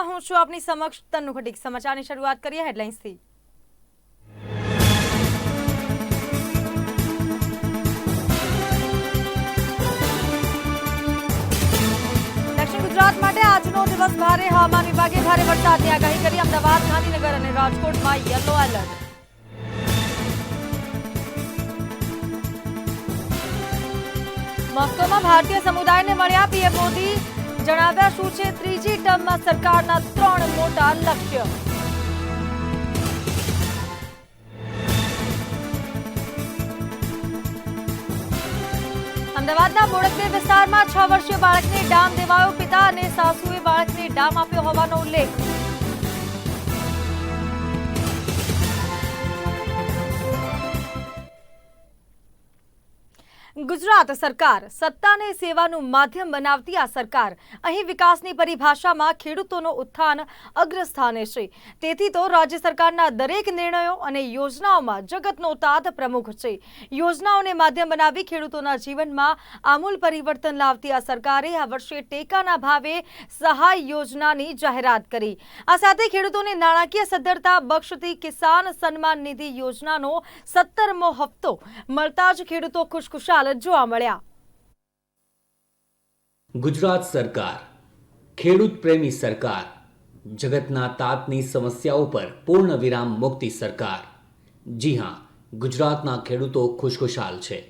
ન્યૂઝમાં હું છું આપની સમક્ષ તન્નુ ખટીક. સમાચારની શરૂઆત કરીએ હેડલાઇન્સથી. ગુજરાત માટે આજનો દિવસ ભારે હવામાન વિભાગે ભારે વરસાદની આગાહી કરી. અમદાવાદ, ગાંધીનગર અને રાજકોટમાં યલો એલર્ટ. મોસ્કોમાં ભારતીય સમુદાયને મળ્યા પીએમ મોદી. જણાવ્યા શું છે? ત્રીજી ટર્મમાં સરકારના ત્રણ મોટા લક્ષ્ય. અમદાવાદના બોડકદેવ વિસ્તારમાં છ વર્ષીય બાળકને ડામ દેવાયો. પિતા અને સાસુએ બાળકને ડામ આપ્યો હોવાનો ઉલ્લેખ. ગુજરાત સરકાર સત્તાને સેવાનું માધ્યમ બનાવતી આ સરકાર. અહીં વિકાસની પરિભાષામાં ખેડૂતોનો ઉત્થાન અગ્રસ્થાને છે. તેથી તો રાજ્ય સરકારના દરેક નિર્ણયો અને યોજનાઓમાં જગતનો તાત પ્રમુખ છે. યોજનાઓને માધ્યમ બનાવી ખેડૂતોના જીવનમાં આમૂલ પરિવર્તન લાવતી આ સરકારે આ વર્ષે ટેકાના ભાવે સહાય યોજનાની જાહેરાત કરી. આ સાથે ખેડૂતોને નાણાકીય સદ્ધરતા બક્ષતી કિસાન સન્માન નિધિ યોજનાનો સત્તરમો હપ્તો. મળતા જ ખેડૂતો ખુશખુશાલ જોવા મળ્યા. ગુજરાત સરકાર, ખેડૂત પ્રેમી સરકાર, જગતના તાતની સમસ્યાઓ પર પૂર્ણ વિરામ મુક્તિ સરકાર. જી હા, ગુજરાતના ખેડૂતો ખુશખુશાલ છે,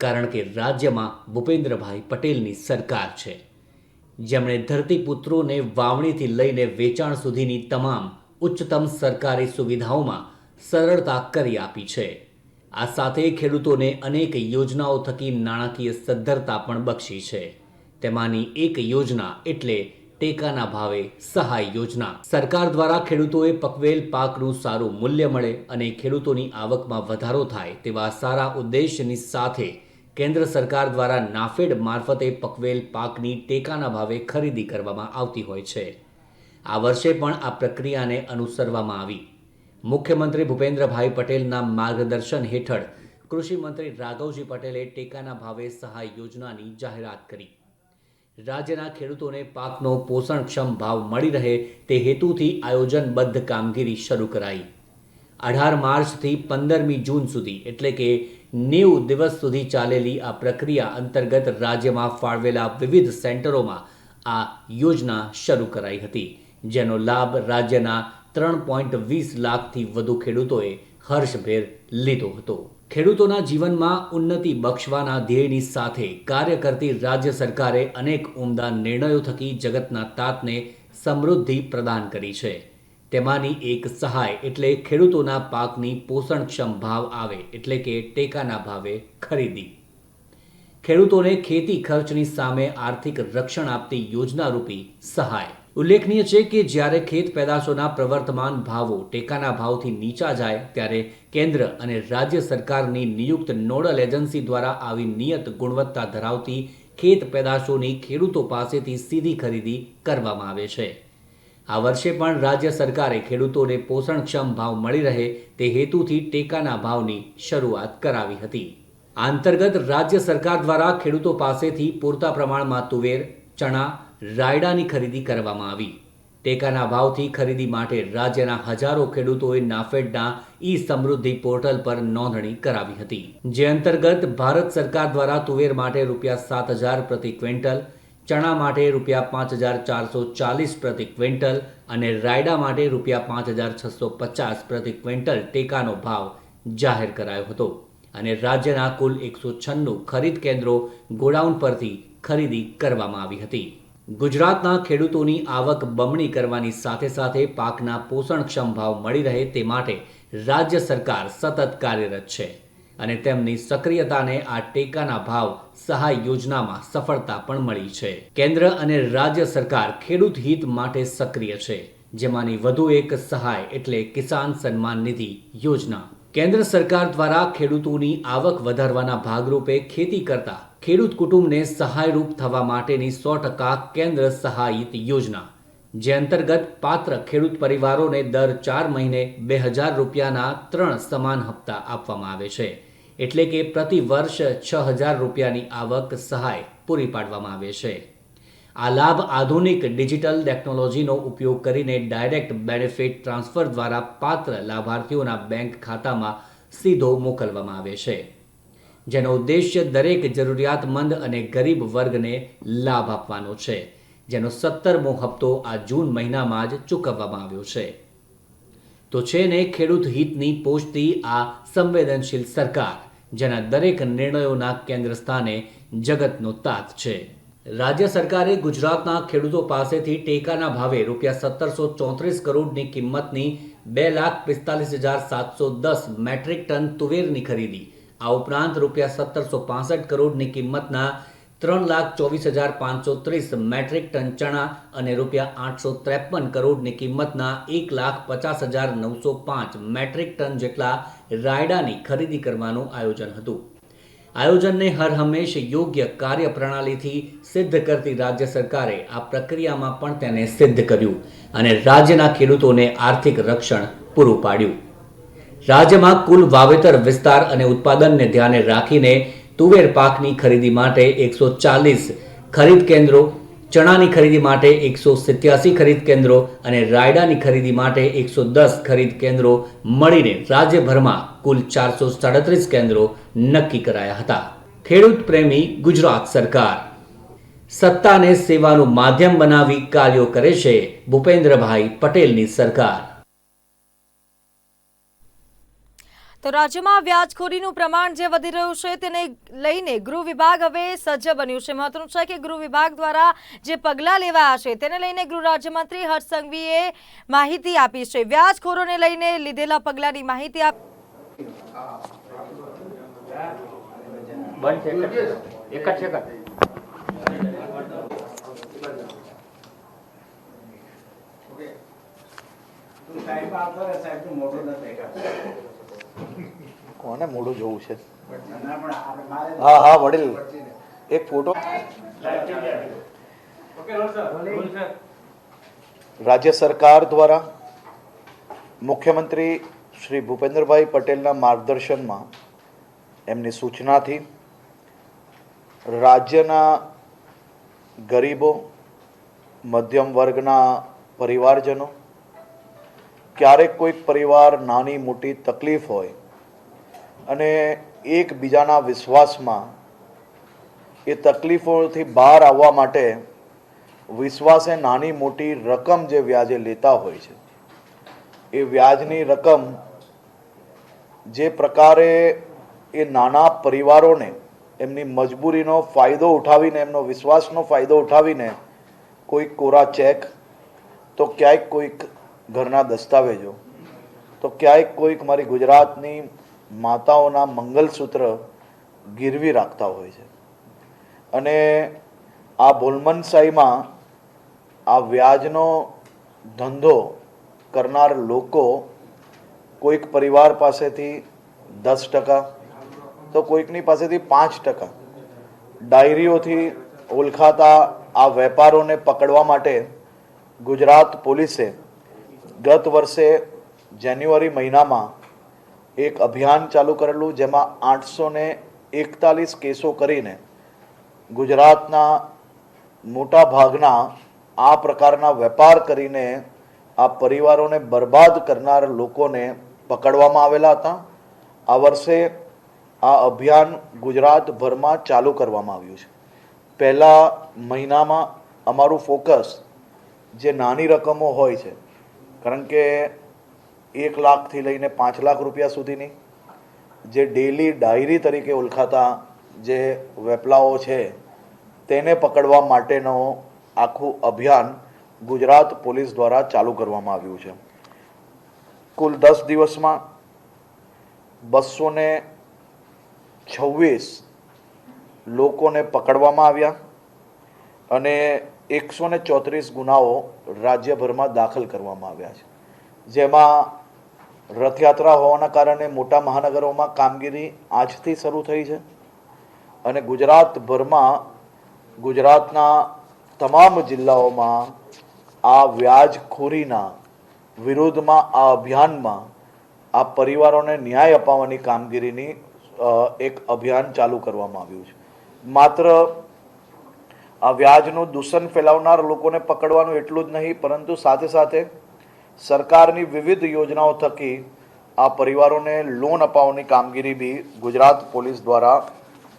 કારણ કે રાજ્યમાં ભૂપેન્દ્રભાઈ પટેલની સરકાર છે. જેમણે ધરતીપુત્રોને વાવણીથી લઈને વેચાણ સુધીની તમામ ઉચ્ચતમ સરકારી સુવિધાઓમાં સરળતા કરી આપી છે. આ સાથે ખેડૂતોને અનેક યોજનાઓ થકી નાણાકીય સદ્ધરતા પણ બક્ષી છે. તેમાંની એક યોજના એટલે ટેકાના ભાવે સહાય યોજના. સરકાર દ્વારા ખેડૂતોએ પકવેલ પાકનું સારું મૂલ્ય મળે અને ખેડૂતોની આવકમાં વધારો થાય તેવા સારા ઉદ્દેશની સાથે કેન્દ્ર સરકાર દ્વારા નાફેડ મારફતે પકવેલ પાકની ટેકાના ભાવે ખરીદી કરવામાં આવતી હોય છે. આ વર્ષે પણ આ પ્રક્રિયાને અનુસરવામાં આવી. મુખ્યમંત્રી ભૂપેન્દ્રભાઈ પટેલના માર્ગદર્શન હેઠળ કૃષિ મંત્રી રાઘવજી પટેલે ટેકાના ભાવે સહાય યોજનાની જાહેરાત કરી. રાજ્યના ખેડૂતોને પાકનો પોષણક્ષમ ભાવ મળી રહે તે હેતુથી આયોજનબદ્ધ કામગીરી શરૂ કરાઈ. અઢાર માર્ચથી પંદરમી જૂન સુધી એટલે કે નેવું દિવસ સુધી ચાલેલી આ પ્રક્રિયા અંતર્ગત રાજ્યમાં ફાળવેલા વિવિધ સેન્ટરોમાં આ યોજના શરૂ કરાઈ હતી, જેનો લાભ રાજ્યના ત્રણ પોઈન્ટ વીસ લાખથી વધુ ખેડૂતોએ હર્ષભેર લીધો હતો. ખેડૂતોના જીવનમાં ઉન્નતિ બક્ષવાના ધ્યેયની સાથે કાર્ય કરતી રાજ્ય સરકારે અનેક ઉમદા નિર્ણયો થકી જગતના તાતને સમૃદ્ધિ પ્રદાન કરી છે. તેમાંની એક સહાય એટલે ખેડૂતોના પાકની પોષણક્ષમ ભાવ આવે એટલે કે ટેકાના ભાવે ખરીદી. ખેડૂતોને ખેતી ખર્ચની સામે આર્થિક રક્ષણ આપતી યોજના રૂપી સહાય. ઉલ્લેખનીય છે કે જ્યારે ખેત પેદાશોના પ્રવર્તમાન ભાવો ટેકાના ભાવથી નીચા જાય, ત્યારે કેન્દ્ર અને રાજ્ય સરકારની નિયુક્ત નોડલ એજન્સી દ્વારા આવી નિયત ગુણવત્તા ધરાવતી ખેત પેદાશોની ખેડૂતો પાસેથી સીધી ખરીદી કરવામાં આવે છે. આ વર્ષે પણ રાજ્ય સરકારે ખેડૂતોને પોષણક્ષમ ભાવ મળી રહે તે હેતુથી ટેકાના ભાવની શરૂઆત કરાવી હતી. આ અંતર્ગત રાજ્ય સરકાર દ્વારા ખેડૂતો પાસેથી પૂરતા પ્રમાણમાં તુવેર, ચણા રાયડાની ખરીદી કરવામાં આવી. ટેકાના ભાવથી ખરીદી માટે રાજ્યના હજારો ખેડૂતોએ નાફેડના ઈ સમૃદ્ધિ પોર્ટલ પર નોંધણી કરાવી હતી. જે અંતર્ગત ભારત સરકાર દ્વારા તુવેર માટે રૂપિયા સાત હજાર પ્રતિ ક્વિન્ટલ, ચણા માટે રૂપિયા પાંચ હજાર ચારસો ચાલીસ પ્રતિ ક્વિન્ટલ અને રાયડા માટે રૂપિયા પાંચ હજાર છસો પચાસ પ્રતિ ક્વિન્ટલ ટેકાનો ભાવ જાહેર કરાયો હતો અને રાજ્યના કુલ એકસો છન્નું ખરીદ કેન્દ્રો ગોડાઉન પરથી ખરીદી કરવામાં આવી હતી. ગુજરાતના ખેડૂતોની આવક બમણી કરવાની સાથે સાથે પાકના પોષણક્ષમ ભાવ મળી રહે તે માટે રાજ્ય સરકાર સતત કાર્યરત છે અને તેમની સક્રિયતાને આ ટેકાના ભાવ સહાય યોજનામાં સફળતા પણ મળી છે. કેન્દ્ર અને રાજ્ય સરકાર ખેડૂત હિત માટે સક્રિય છે, જેમાંની વધુ એક સહાય એટલે કિસાન સન્માન નિધિ યોજના. કેન્દ્ર સરકાર દ્વારા ખેડૂતોની આવક વધારવાના ભાગરૂપે ખેતી કરતા ખેડૂત કુટુંબને સહાયરૂપ થવા માટેની સો ટકા કેન્દ્ર સહાયિત યોજના, જે અંતર્ગત પાત્ર ખેડૂત પરિવારોને દર ચાર મહિને બે હજાર રૂપિયાના ત્રણ સમાન હપ્તા આપવામાં આવે છે. એટલે કે પ્રતિ વર્ષ છ હજાર રૂપિયાની આવક સહાય પૂરી પાડવામાં આવે છે. આ લાભ આધુનિક ડિજિટલ ટેકનોલોજીનો ઉપયોગ કરીને ડાયરેક્ટ બેનિફિટ ટ્રાન્સફર દ્વારા પાત્ર લાભાર્થીઓના બેંક ખાતામાં સીધો મોકલવામાં આવે છે. જેનો ઉદ્દેશ્ય દરેક જરૂરિયાતમંદ અને ગરીબ વર્ગને લાભ આપવાનો છે, જેનો સત્તરમો હપ્તો આ જૂન મહિનામાં જ ચૂકવવામાં આવ્યો છે. તો છે ને, ખેડૂત હિતની પોષતી આ સંવેદનશીલ સરકાર, જેના દરેક નિર્ણયોના કેન્દ્ર સ્થાને જગતનો તાત છે. રાજ્ય સરકારે ગુજરાતના ખેડૂતો પાસેથી ટેકાના ભાવે રૂપિયા સત્તરસો ચોત્રીસ કરોડની કિંમતની બે લાખ પિસ્તાલીસ હજાર સાતસો દસ મેટ્રિક ટન તુવેરની ખરીદી આ ઉપરાંત રૂપિયા સત્તરસો પાસઠ કરોડની કિંમતના ત્રણ લાખ ચોવીસ હજાર પાંચસો ત્રીસ મેટ્રિક ટન ચણા અને રૂપિયા આઠસો ત્રેપન કરોડની કિંમતના એક લાખ પચાસ હજાર નવસો પાંચ મેટ્રિક ટન જેટલા રાયડાની ખરીદી કરવાનું આયોજન હતું. આયોજનને હર હંમેશ યોગ્ય કાર્યપ્રણાલીથી સિદ્ધ કરતી રાજ્ય સરકારે આ પ્રક્રિયામાં પણ તેને સિદ્ધ કર્યું અને રાજ્યના ખેડૂતોને આર્થિક રક્ષણ પૂરું પાડ્યું. રાજ્યમાં કુલ વાવેતર વિસ્તાર અને ઉત્પાદનને ધ્યાને રાખીને તુવેર પાકની ખરીદી માટે એકસો ચાલીસ ખરીદ કેન્દ્રો, ચણાની ખરીદી માટે એકસો સિત્યાસી ખરીદ કેન્દ્રો અને રાયડાની ખરીદી માટે એકસો દસ ખરીદ કેન્દ્રો મળીને રાજ્યભરમાં કુલ ચારસો સાડત્રીસ કેન્દ્રો નક્કી કરાયા હતા. ખેડૂત પ્રેમી ગુજરાત સરકાર. સત્તાને સેવાનું માધ્યમ બનાવી કાર્યો કરે છે ભૂપેન્દ્રભાઈ પટેલની સરકાર. તો રાજ્યમાં વ્યાજખોરીનું પ્રમાણ જે વધી રહ્યું છે તેને લઈને ગૃહ વિભાગ હવે સજ્જ બન્યું છે. મહત્વનું છે કે ગૃહ વિભાગ દ્વારા જે પગલાં લેવાયા છે તેને લઈને ગૃહ રાજ્યમંત્રી હર્ષ સંઘવીએ માહિતી આપી છે. વ્યાજખોરોને લઈને લીધેલા પગલાંની માહિતી આપી એક જ સેકન્ડ. કોને મોઢું જોવું છે? હા હા વડીલ. એક ફોટો. રાજ્ય સરકાર દ્વારા મુખ્યમંત્રી શ્રી ભૂપેન્દ્રભાઈ પટેલના માર્ગદર્શનમાં એમની સૂચનાથી રાજ્યના ગરીબો મધ્યમ વર્ગના પરિવારજનો ક્યારેક કોઈક પરિવાર નાની મોટી તકલીફ હોય અને એકબીજાના વિશ્વાસમાં એ તકલીફોથી બહાર આવવા માટે વિશ્વાસે નાની મોટી રકમ જે વ્યાજે લેતા હોય છે, એ વ્યાજની રકમ જે પ્રકારે એ નાના પરિવારોને એમની મજબૂરીનો ફાયદો ઉઠાવીને, એમનો વિશ્વાસનો ફાયદો ઉઠાવીને કોઈક કોરા ચેક, તો ક્યાંક કોઈક ઘરના દસ્તાવેજો. તો ક્યાંય કોઈક મારી ગુજરાતની માતાઓના મંગલસૂત્ર ગીરવી રાખતા હોય છે. અને આ બોલમનસાઈમાં આ વ્યાજનો ધંધો કરનાર લોકો કોઈક પરિવાર પાસેથી દસ ટકા, તો કોઈકની પાસેથી પાંચ ટકા ડાયરીઓથી ઓળખાતા આ વેપારોને પકડવા માટે ગુજરાત પોલીસે ગત વર્ષે જાન્યુઆરી મહિનામાં એક અભિયાન ચાલુ કરેલું જેમાં આઠસો ને એકતાલીસ કેસો કરીને ગુજરાતના મોટા ભાગના આ પ્રકારના વેપાર કરીને આ પરિવારોને બરબાદ કરનાર લોકોને પકડવામાં આવેલા હતા. આ વર્ષે આ અભિયાન ગુજરાતભરમાં ચાલુ કરવામાં આવ્યું છે. પહેલા મહિનામાં અમારું ફોકસ જે નાની રકમો હોય છે કારણ કે એક લાખથી લઈને પાંચ લાખ રૂપિયા સુધીની જે ડેલી ડાયરી તરીકે ઓળખાતા જે વેપલાઓ છે, તેને પકડવા માટેનો આખું અભિયાન ગુજરાત પોલીસ દ્વારા ચાલુ કરવામાં આવ્યું છે. કુલ દસ દિવસમાં બસો ને છવ્વીસ લોકોને પકડવામાં આવ્યા અને એકસો ને ચોત્રીસ ગુનાઓ રાજ્યભરમાં દાખલ કરવામાં આવ્યા છે. જેમાં રથયાત્રા હોવાના કારણે મોટા મહાનગરોમાં કામગીરી આજથી શરૂ થઈ છે અને ગુજરાતભરમાં ગુજરાતના તમામ જિલ્લાઓમાં આ વ્યાજખોરીના વિરોધમાં, આ અભિયાનમાં આ પરિવારોને ન્યાય અપાવવાની કામગીરીની એક અભિયાન ચાલુ કરવામાં આવ્યું છે. માત્ર આ વ્યાજનું દૂષણ ફેલાવનાર લોકોને પકડવાનું એટલું જ નહીં, પરંતુ સાથે સાથે સરકારની વિવિધ યોજનાઓ થકી આ પરિવારોને લોન અપાવવાની કામગીરી બી ગુજરાત પોલીસ દ્વારા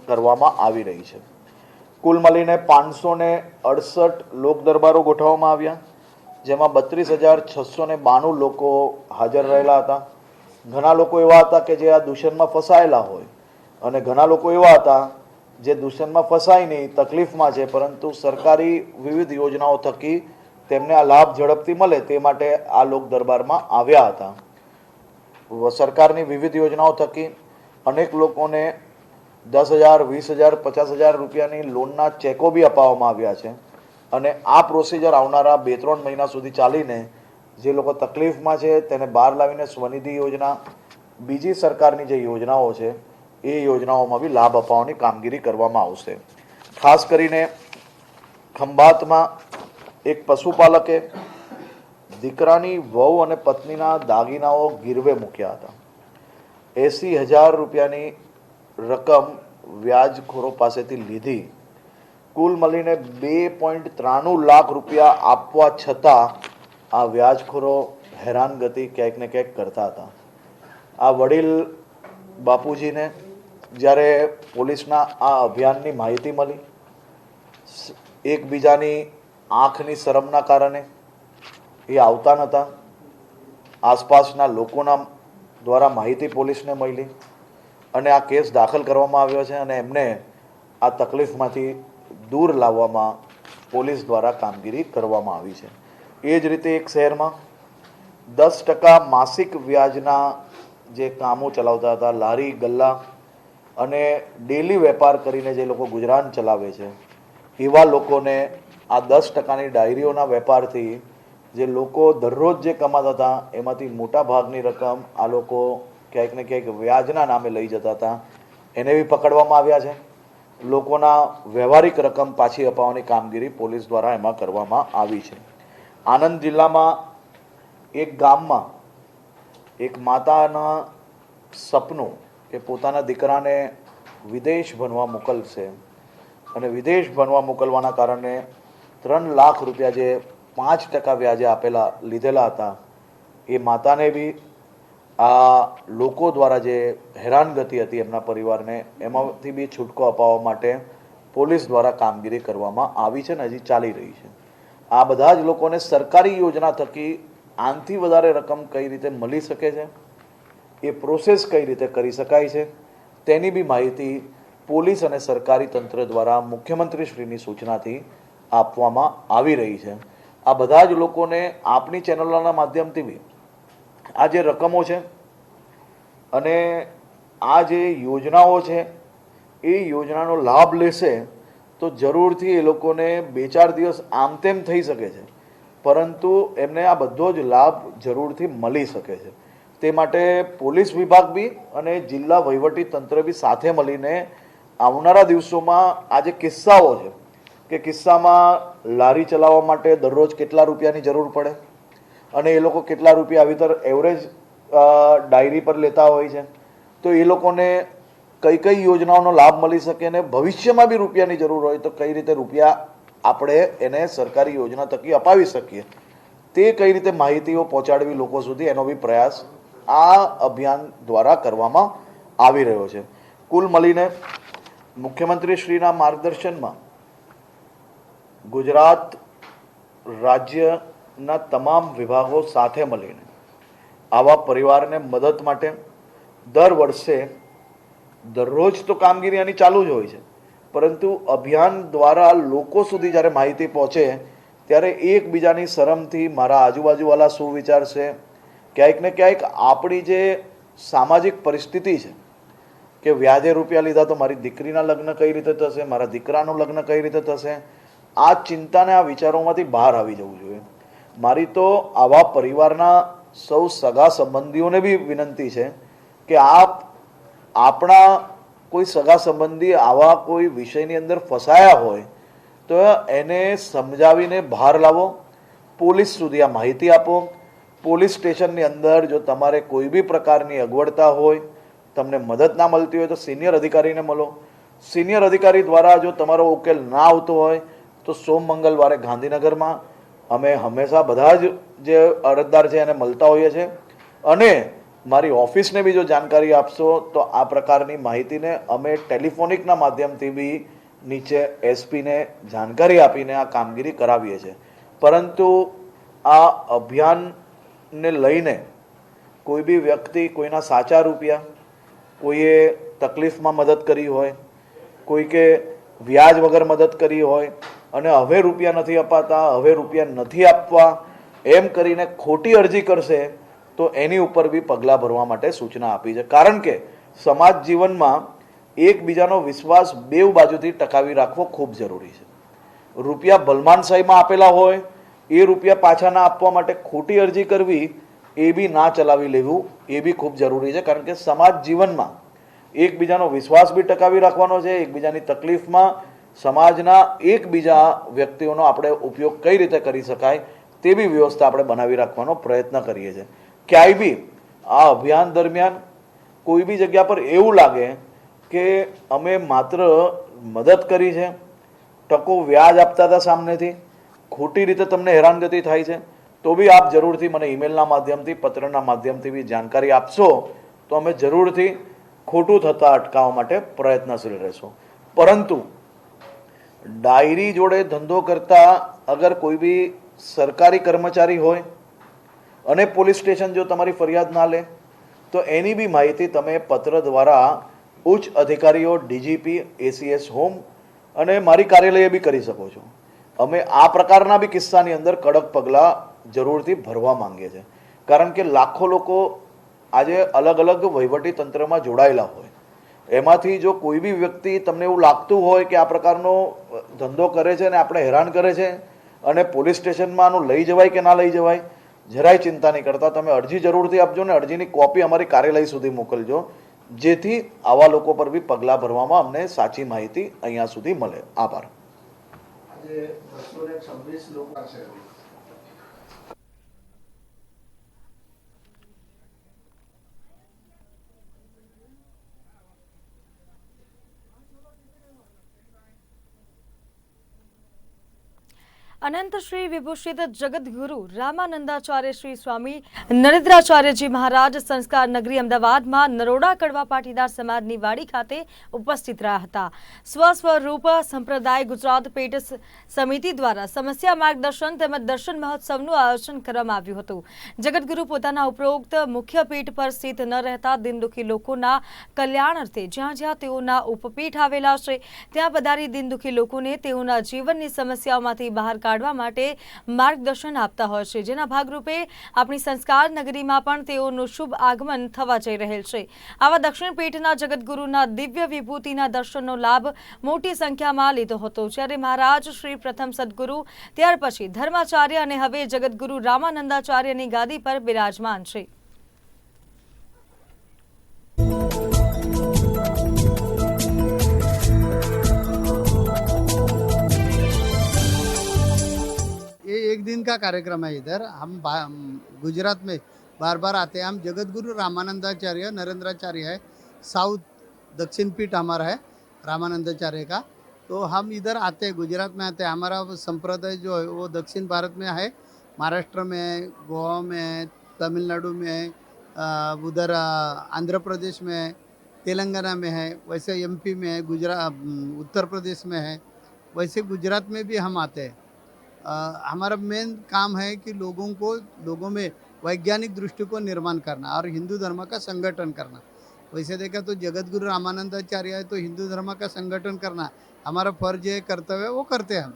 કરવામાં આવી રહી છે. કુલ મળીને પાંચસો ને અડસઠ લોક દરબારો ગોઠવવામાં આવ્યા, જેમાં બત્રીસ હજાર છસો ને બાણું લોકો હાજર રહેલા હતા. ઘણા લોકો એવા હતા કે જે આ દૂષણમાં ફસાયેલા હોય અને ઘણા લોકો એવા હતા જે દૂષણમાં ફસાય નહીં, તકલીફમાં છે, પરંતુ સરકારી વિવિધ યોજનાઓ થકી તેમને આ લાભ ઝડપથી મળે તે માટે આ લોક દરબારમાં આવ્યા હતા. સરકારની વિવિધ યોજનાઓ થકી અનેક લોકોને દસ હજાર, વીસ હજાર, પચાસ હજાર રૂપિયાની લોનના ચેકો બી અપાવવામાં આવ્યા છે. અને આ પ્રોસિજર આવનારા બે ત્રણ મહિના સુધી ચાલીને જે લોકો તકલીફમાં છે તેને બહાર લાવીને સ્વનિધિ યોજના, બીજી સરકારની જે યોજનાઓ છે એ યોજનાઓમાં બી લાભ અપાવવાની કામગીરી કરવામાં આવશે. ખાસ કરીને ખંભાતમાં એક પશુપાલકે દીકરાની વહુ અને પત્નીના દાગીનાઓ ગીરવે મૂક્યા હતા. એંસી હજાર રૂપિયાની રકમ વ્યાજખોરો પાસેથી લીધી. કુલ મળીને બે પોઈન્ટ ત્રાણું લાખ રૂપિયા આપવા છતાં આ વ્યાજખોરો હેરાનગતિ ક્યાંક ને ક્યાંક કરતા હતા. આ વડીલ બાપુજીને જ્યારે પોલીસના આ અભિયાનની માહિતી મળી, એકબીજાની આંખની શરમના કારણે એ આવતા નહોતા. આસપાસના લોકોના દ્વારા માહિતી પોલીસને મળી અને આ કેસ દાખલ કરવામાં આવ્યો છે અને એમને આ તકલીફમાંથી દૂર લાવવામાં પોલીસ દ્વારા કામગીરી કરવામાં આવી છે. એ જ રીતે એક શહેરમાં દસ ટકા માસિક વ્યાજના જે કામો ચલાવતા હતા, લારી, ગલ્લા અને ડેલી વેપાર કરીને જે લોકો ગુજરાન ચલાવે છે, એવા લોકોને આ દસ ટકાની ડાયરીઓના વેપારથી જે લોકો દરરોજ જે કમાતા હતા, એમાંથી મોટા ભાગની રકમ આ લોકો ક્યાંક ને ક્યાંક વ્યાજના નામે લઈ જતા હતા. એને બી પકડવામાં આવ્યા છે. લોકોના વ્યવહારિક રકમ પાછી અપાવવાની કામગીરી પોલીસ દ્વારા એમાં કરવામાં આવી છે. આણંદ જિલ્લામાં એક ગામમાં એક માતાના સપનું કે પોતાના દીકરાને વિદેશ ભણવા મોકલશે. અને વિદેશ ભણવા મોકલવાના કારણે ત્રણ લાખ રૂપિયા જે પાંચ ટકા વ્યાજે આપેલા, લીધેલા હતા, એ માતાને બી આ લોકો દ્વારા જે હેરાનગતિ હતી એમના પરિવારને, એમાંથી બી છૂટકો અપાવવા માટે પોલીસ દ્વારા કામગીરી કરવામાં આવી છે ને હજી ચાલી રહી છે. આ બધા જ લોકોને સરકારી યોજના થકી આનથી વધારે રકમ કઈ રીતે મળી શકે છે? એ પ્રોસેસ કઈ રીતે કરી શકાય છે, તેની બી માહિતી પોલીસ અને સરકારી તંત્ર દ્વારા મુખ્યમંત્રીશ્રીની સૂચનાથી આપવામાં આવી રહી છે. આ બધા જ લોકોને આપની ચેનલોના માધ્યમથી બી આ જે રકમો છે અને આ જે યોજનાઓ છે, એ યોજનાનો લાભ લેશે તો જરૂરથી એ લોકોને બે ચાર દિવસ આમ તેમ થઈ શકે છે. પરંતુ એમને આ બધો જ લાભ જરૂરથી મળી શકે છે. તે માટે પોલીસ વિભાગ બી અને જિલ્લા વહીવટી તંત્ર બી સાથે મળીને આવનારા દિવસોમાં આ જે કિસ્સાઓ છે, કે કિસ્સામાં લારી ચલાવવા માટે દરરોજ કેટલા રૂપિયાની જરૂર પડે? અને એ લોકો કેટલા રૂપિયા આવી તર એવરેજ ડાયરી પર લેતા હોય છે? તો એ લોકોને કઈ કઈ યોજનાઓનો લાભ મળી શકે અને ભવિષ્યમાં બી રૂપિયાની જરૂર હોય તો કઈ રીતે રૂપિયા આપણે એને સરકારી યોજના થકી અપાવી શકીએ? તે કઈ રીતે માહિતીઓ પહોંચાડવી લોકો સુધી એનો બી પ્રયાસ આ અભિયાન દ્વારા કરવામાં આવી રહ્યો છે. કુલ મળીને મુખ્યમંત્રી શ્રીના માર્ગદર્શનમાં ગુજરાત રાજ્યના તમામ વિભાગો સાથે મળીને આવા પરિવારને મદદ માટે દર વર્ષે દરરોજ તો કામગીરી આની ચાલુ જ હોય છે. પરંતુ અભિયાન દ્વારા લોકો સુધી જ્યારે માહિતી પહોંચે, ત્યારે એકબીજાની શરમથી મારા આજુબાજુવાળા શું વિચારશે? ક્યાંક ને ક્યાંક આપણી જે સામાજિક પરિસ્થિતિ છે કે વ્યાજે રૂપિયા લીધા તો મારી દીકરીના લગ્ન કઈ રીતે થશે, મારા દીકરાનું લગ્ન કઈ રીતે થશે, આ ચિંતાને આ વિચારોમાંથી બહાર આવી જવું જોઈએ. મારી તો આવા પરિવારના સૌ સગા સંબંધીઓને બી વિનંતી છે કે આપ, આપણા કોઈ સગા સંબંધી આવા કોઈ વિષયની અંદર ફસાયા હોય, તો એને સમજાવીને બહાર લાવો, પોલીસ સુધી આ માહિતી આપો પોલીસ સ્ટેશનની અંદર જો તમારે કોઈ બી પ્રકારની અગવડતા હોય, તમને મદદ ના મળતી હોય તો સિનિયર અધિકારીને મળો. સિનિયર અધિકારી દ્વારા જો તમારો ઉકેલ ના આવતો હોય, તો સોમ મંગળવારે ગાંધીનગરમાં અમે હંમેશા બધા જ જે અરજદાર છે એને મળતા હોઈએ છીએ. અને મારી ઓફિસને બી જો જાણકારી આપશો, તો આ પ્રકારની માહિતીને અમે ટેલિફોનિકના માધ્યમથી બી નીચે એસપીને જાણકારી આપીને આ કામગીરી કરાવીએ છીએ. પરંતુ આ અભિયાનને લઈને કોઈ બી વ્યક્તિ કોઈના સાચા રૂપિયા, કોઈએ તકલીફમાં મદદ કરી હોય કોઈ કે વ્યાજ વગર મદદ કરી હોય અને હવે રૂપિયા નથી અપાતા, હવે રૂપિયા નથી આપવા, એમ કરીને ખોટી અરજી કરશે, તો એની ઉપર બી પગલાં ભરવા માટે સૂચના આપી છે. કારણ કે સમાજ જીવનમાં એકબીજાનો વિશ્વાસ બેવ બાજુથી ટકાવી રાખવો ખૂબ જરૂરી છે. રૂપિયા ભલમાનસાઈમાં આપેલા હોય એ રૂપિયા પાછા ના આપવા માટે ખોટી અરજી કરવી, એ બી ના ચલાવી લેવું, એ બી ખૂબ જરૂરી છે. કારણ કે સમાજ જીવનમાં એકબીજાનો વિશ્વાસ બી ટકાવી રાખવાનો છે, એકબીજાની તકલીફમાં સમાજના એકબીજા વ્યક્તિઓનો આપણે ઉપયોગ કઈ રીતે કરી શકાય, તે બી વ્યવસ્થા આપણે બનાવી રાખવાનો પ્રયત્ન કરીએ છીએ. ક્યાંય બી આ અભિયાન દરમિયાન કોઈ બી જગ્યા પર એવું લાગે કે અમે માત્ર મદદ કરી છે, ટકો વ્યાજ આપતા હતા સામનેથી ખોટી રીતે તમને હેરાનગતિ થાય છે, તો બી આપ જરૂરથી મને ઈમેલના માધ્યમથી, પત્રના માધ્યમથી બી જાણકારી આપશો, તો અમે જરૂરથી ખોટું થતાં અટકાવવા માટે પ્રયત્નશીલ રહેશું. પરંતુ ડાયરી જોડે ધંધો કરતા અગર કોઈ બી સરકારી કર્મચારી હોય અને પોલીસ સ્ટેશન જો તમારી ફરિયાદ ના લે, તો એની બી માહિતી તમે પત્ર દ્વારા ઉચ્ચ અધિકારીઓ, ડીજીપી, એસીએસ, હોમ અને મારી કાર્યાલયે બી કરી શકો છો. અમે આ પ્રકારના બી કિસ્સાની અંદર કડક પગલાં જરૂરથી ભરવા માંગીએ છીએ. કારણ કે લાખો લોકો આજે અલગ અલગ વહીવટી તંત્રમાં જોડાયેલા હોય. એમાંથી જો કોઈ બી વ્યક્તિ તમને એવું લાગતું હોય કે આ પ્રકારનો ધંધો કરે છે અને આપણે હેરાન કરે છે અને પોલીસ સ્ટેશનમાં આનું લઈ જવાય કે ના લઈ જવાય, જરાય ચિંતા નહીં કરતા. તમે અરજી જરૂરથી આપજો ને અરજીની કોપી અમારી કાર્યાલય સુધી મોકલજો. જેથી આવા લોકો પર બી પગલાં ભરવામાં અમને સાચી માહિતી અહીંયા સુધી મળે. આભાર. આજે બસો ને છવ્વીસ લોકો છે અનંત શ્રી વિભૂષિત જગદગુરુ રામાનંદાચાર્ય શ્રી સ્વામી નરેન્દ્રાચાર્યજી મહારાજ સંસ્કાર નગરી અમદાવાદમાં નરોડા કડવા પાટીદાર સમાજની વાડી ખાતે ઉપસ્થિત રહ્યા હતા. સ્વસ્વરૂપ સંપ્રદાય ગુજરાત પેટ સમિતિ દ્વારા સમસ્યા માર્ગદર્શન તેમજ દર્શન મહોત્સવનું આયોજન કરવામાં આવ્યું હતું. જગદગુરુ પોતાના ઉપરોક્ત મુખ્ય પીઠ પર સ્થિત ન રહેતા દિનદુખી લોકોના કલ્યાણ અર્થે જ્યાં જ્યાં તેઓના ઉપપીઠ આવેલા છે, ત્યાં પધારી દિનદુખી લોકોને તેઓના જીવનની સમસ્યાઓમાંથી બહાર કાઢવા માટે માર્ગદર્શન આપતા હોય છે. જેના ભાગરૂપે આપણી સંસ્કાર નગરીમાં પણ તેઓનું શુભ આગમન થવા જઈ રહેલ છે. આવા દક્ષિણ પીઠના જગતગુરુના દિવ્ય વિભૂતિના દર્શનનો લાભ મોટી સંખ્યામાં લીધો હતો. જ્યારે મહારાજ શ્રી પ્રથમ સદગુરુ, ત્યાર પછી ધર્માચાર્ય અને હવે જગતગુરુ રામાનંદાચાર્યની ગાદી પર બિરાજમાન છે. ये एक दिन का कार्यक्रम है इधर। हम गुजरात में बार बार आते हैं। हम जगत गुरु रामानंदाचार्य, नरेंद्राचार्य है। साउथ दक्षिण पीठ हमारा है, रामानंदाचार्य का। तो हम इधर आते हैं, गुजरात में आते हैं। हमारा संप्रदाय जो है, वो दक्षिण भारत में है। महाराष्ट्र में है, गोवा में है, तमिलनाडु में है उधर आंध्र प्रदेश में है, तेलंगाना में है, वैसे एमपी में है गुजरात उत्तर प्रदेश में है। वैसे गुजरात में भी हम आते हैं। हमारा मेन काम है कि लोगों को लोगों में वैज्ञानिक दृष्टि को निर्माण करना और हिंदू धर्म का संगठन करना। वैसे देखा तो जगत गुरु रामानंदाचार्य है तो हिंदू धर्म का संगठन करना हमारा फ़र्ज़ है कर्तव्य है, वो करते हैं हम।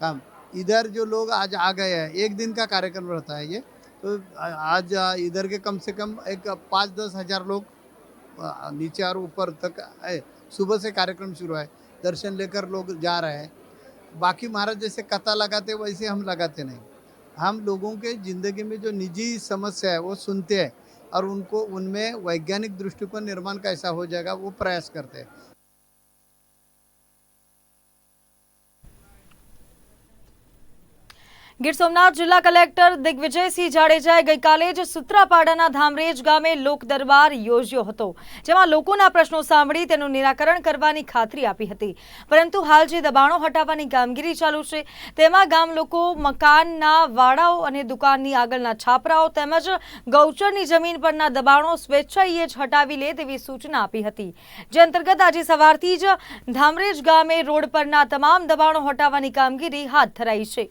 काम। इधर जो लोग आज आ गए हैं एक दिन का कार्यक्रम रहता है ये तो आज इधर के कम से कम एक पाँच दस हज़ार लोग नीचे और ऊपर तक है सुबह से कार्यक्रम शुरू है दर्शन लेकर लोग जा रहे हैं। बाकी महाराज जैसे कथा लगाते, वैसे हम लगाते नहीं। हम लोगों के ज़िंदगी में जो निजी समस्या है, वो सुनते हैं और उनको, उनमें वैज्ञानिक दृष्टिकोण निर्माण कैसा हो जाएगा, वो प्रयास करते हैं। ગીર સોમનાથ જિલ્લા કલેક્ટર દિગ્વિજયસિંહ જાડેજાએ ગઈકાલે જ સુત્રાપાડાના ધામરેજ ગામે લોક દરબાર યોજ્યો હતો, જેમાં લોકોના પ્રશ્નો સાંભળી તેનું નિરાકરણ કરવાની ખાતરી આપી હતી. પરંતુ હાલ જે દબાણો હટાવવાની કામગીરી ચાલુ છે, તેમાં ગામ લોકો મકાનના વાડાઓ અને દુકાનની આગળના છાપરાઓ તેમજ ગૌચરની જમીન પરના દબાણો સ્વેચ્છાએ જ હટાવી લે તેવી સૂચના આપી હતી. જે અંતર્ગત આજે સવારથી જ ધામરેજ ગામે રોડ પરના તમામ દબાણો હટાવવાની કામગીરી હાથ ધરાઈ છે.